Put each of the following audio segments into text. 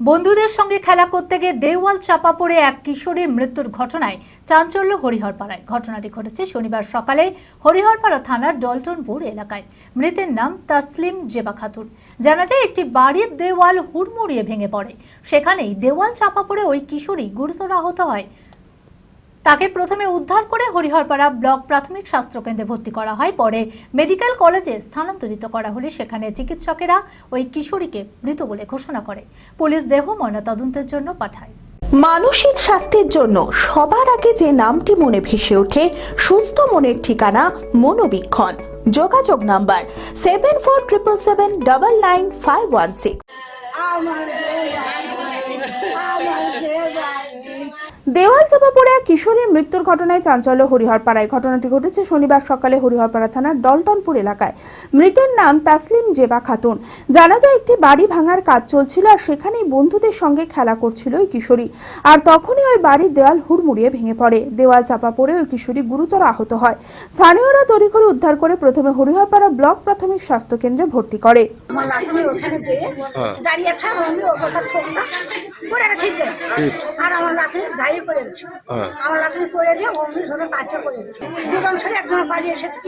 বন্ধুদের সঙ্গে খেলা করতে গিয়ে দেওয়াল চাপা পড়ে এক কিশোরীর মৃত্যুর ঘটনায় চাঞ্চল্য হরিহরপাড়ায়। ঘটনাটি ঘটেছে শনিবার সকালে হরিহরপাড়া থানার ডলটনপুর এলাকায়। মৃতের নাম তাসলিম জেবা খাতুন। জানা যায়, একটি বাড়ির দেওয়াল হুড়মুড়িয়ে ভেঙে পড়ে। সেখানেই দেওয়াল চাপা পড়ে ওই কিশোরী গুরুতর আহত হয়। তাকে প্রথমে উদ্ধার করে হরিহরপাড়া ব্লক প্রাথমিক স্বাস্থ্যকেন্দ্রে ভর্তি করা হয়। পরে মেডিকেল কলেজে স্থানান্তরিত করা হলে সেখানে চিকিৎসকেরা ওই কিশোরীকে মৃত বলে ঘোষণা করে। পুলিশ দেহ ময়নাতদন্তের জন্য পাঠায়। মানসিক স্বাস্থ্যের জন্য সবার আগে যে নামটি মনে ভেসে ওঠে সুস্থ মনের ঠিকানা মনোবীক্ষণ। যোগাযোগ number seven four triple seven double nine five one six আমার আমার সেবা দেওয়াল চাপা পড়ে এক কিশোরীর মৃত্যুর ঘটনায় চাঞ্চল্য হরিহরপাড়ায়। ঘটনাটি ঘটেছে শনিবার সকালে হরিহরপাড়া থানার ডলটনপুর এলাকায়। মৃতের নাম তাসলিম জেবা খাতুন। জানা যায় একটি বাড়ি ভাঙার কাজ চলছিল আর সেখানেই বন্ধুদের সঙ্গে খেলা করছিল ওই কিশোরী। আর তখনই ওই বাড়ির দেওয়াল হুড়মুড়িয়ে ভেঙে পড়ে। দেওয়াল চাপা পড়ে ওই কিশোরী গুরুতর আহত হয়। স্থানীয়রা তড়ি করে উদ্ধার করে প্রথমে হরিহরপাড়া ব্লক প্রাথমিক স্বাস্থ্য কেন্দ্রে ভর্তি করে। ঠোকটা আর আমার পড়ে হ্যাঁ। আমার লাকড়ি অমনি ধরে কাছে করে দিচ্ছে দুজন ছেলে একজন পালিয়ে এসেছে।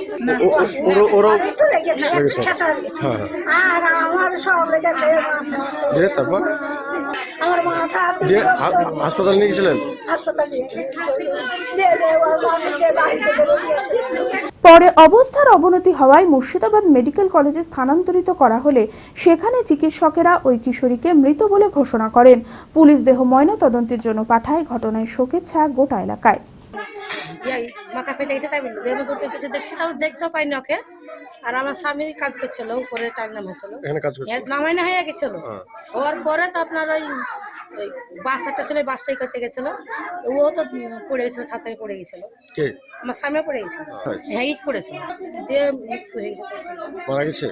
একটু লেগেছে লেগেছে হ্যাঁ, আর আমার সব লেগেছে। তারপর? আমার মাথা হাসপাতাল নিয়ে গেছিলেন? হাসপাতাল নিয়ে ওর পরে অবস্থার অবনতি হওয়ায় মুর্শিদাবাদ মেডিকেল কলেজে স্থানান্তরিত করা হলে সেখানে চিকিৎসকেরা ওই কিশোরীকে মৃত বলে ঘোষণা করেন। পুলিশ দেহ ময়না তদন্তের জন্য পাঠায় ঘটনায় শোকের ছায়া গোটা এলাকায়। মাথা ফেটে গেছে তাই বলল। দেহ দূরকে কিছু দেখছি তাও দেখতেও পাইনি ওকে। আর আমার স্বামী কাজ করছিল উপরে কাজ করছেন নামাই না হয়ে গেছিল। হ্যাঁ। হওয়ার পরে তো আপনার ওই ওই বাস একটা ছিল বাসটাই করতে গেছিল। ও তো পড়ে গেছিল ছাদ থেকে পড়ে গেছিল। কে? আমার পড়ে গেছিল। হ্যাঁ। হ্যাঁ ইট পড়েছিল। দিয়ে মারা গেছে?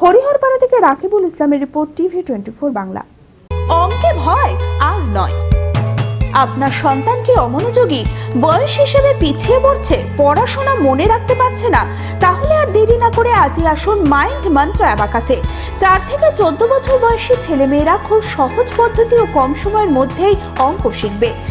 হরিহরপাড়া থেকে রাকিবুল ইসলামের report TV twenty four Bangla. অঙ্কে ভয় আর নয়। আপনার সন্তান কি অমনোযোগী বয়স হিসেবে পিছিয়ে পড়ছে পড়াশোনা মনে রাখতে পারছে না তাহলে দেরি না করে আজই আসুন মাইন্ড মন্ত্র অ্যাবাকাসে। চার থেকে চোদ্দ বছর বয়সী ছেলেমেয়েরা খুব সহজ পদ্ধতি ও কম সময়ের মধ্যেই অঙ্ক শিখবে।